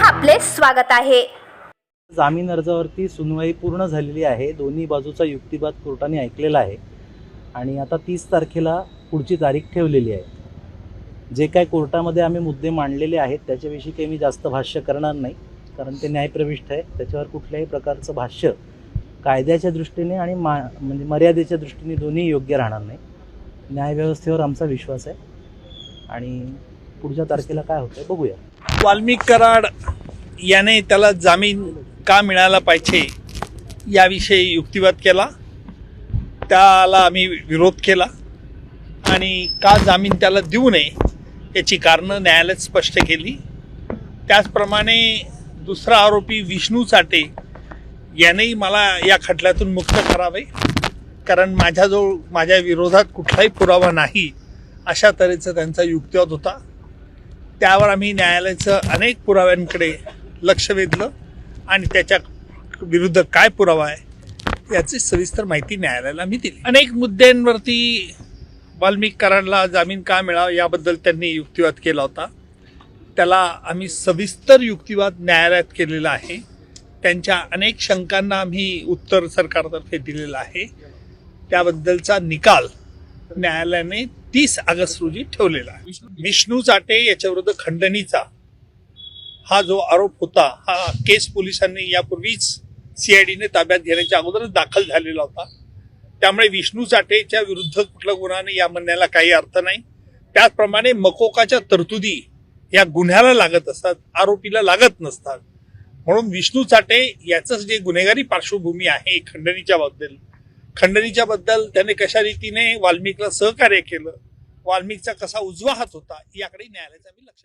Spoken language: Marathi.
आपले स्वागत आहे. जामीन अर्जावरती सुनवाई पूर्ण झालेली आहे. दोन्ही बाजूचा युक्तिवाद कोर्टाने ऐकलेला आहे. आणि आता तीस तारखेला पुढची तारीख ठेवलेली आहे. जे काय कोर्टामध्ये आम्ही मुद्दे मांडलेले आहेत त्याच्याविषयी काही मी जास्त भाष्य करणार नाही. कारण ते न्यायप्रविष्ट आहे. त्याच्यावर कुठल्याही प्रकारचं भाष्य कायद्याच्या दृष्टीने आणि मा म्हणजे मर्यादेच्या दृष्टीने दोन्ही योग्य राहणार नाही. न्यायव्यवस्थेवर आमचा विश्वास आहे. आणि पुढच्या तारखेला काय होतं बघूया. वाल्मिक कराड याने त्याला जामीन का मिळाला पाहिजे याविषयी युक्तिवाद केला. त्याला आम्ही विरोध केला. आणि का जामीन त्याला देऊ नये याची कारणं न्यायालयात स्पष्ट केली. त्याचप्रमाणे दुसरा आरोपी विष्णू चाटे यानेही मला या खटल्यातून मुक्त करावे. कारण माझ्याजवळ माझ्या विरोधात कुठलाही पुरावा नाही अशा तऱ्हेचा त्यांचा युक्तिवाद होता. त्यावर आम्ही न्यायालयाचं अनेक पुराव्यांकडे लक्ष वेधलं आणि त्याच्या विरुद्ध काय पुरावा आहे याची सविस्तर माहिती न्यायालयाला मी दिली. अनेक मुद्द्यांवरती वाल्मिक कराडला जामीन का मिळावा याबद्दल त्यांनी युक्तिवाद केला होता. त्याला आम्ही सविस्तर युक्तिवाद न्यायालयात केलेला आहे. त्यांच्या अनेक शंकांना आम्ही उत्तर सरकारतर्फे दिलेलं आहे. त्याबद्दलचा निकाल न्यायालयाने तीस ऑगस्ट रोजी ठेवलेला आहे. विष्णू जाटे याच्याविरुद्ध खंडणीचा हा जो आरोप होता हा केस पोलिसांनी यापूर्वीच सीआयडीने ताब्यात घेण्याच्या अगोदरच दाखल झालेला होता. त्यामुळे विष्णू चाटेच्या विरुद्ध कुठल्या गुन्हाने या म्हणण्याला काही अर्थ नाही. त्याचप्रमाणे मकोकाच्या तरतुदी या गुन्ह्याला लागत असतात आरोपीला लागत नसतात. म्हणून विष्णू चाटे याच जे गुन्हेगारी पार्श्वभूमी आहे खंडणीच्या बाबतीत खंडणीच्या बद्दल त्याने कशा रीतीने वाल्मिकला सहकार्य केलं वाल्मिकचा कसा उजवा हात होता याकडे न्यायालयाचं आम्ही लक्ष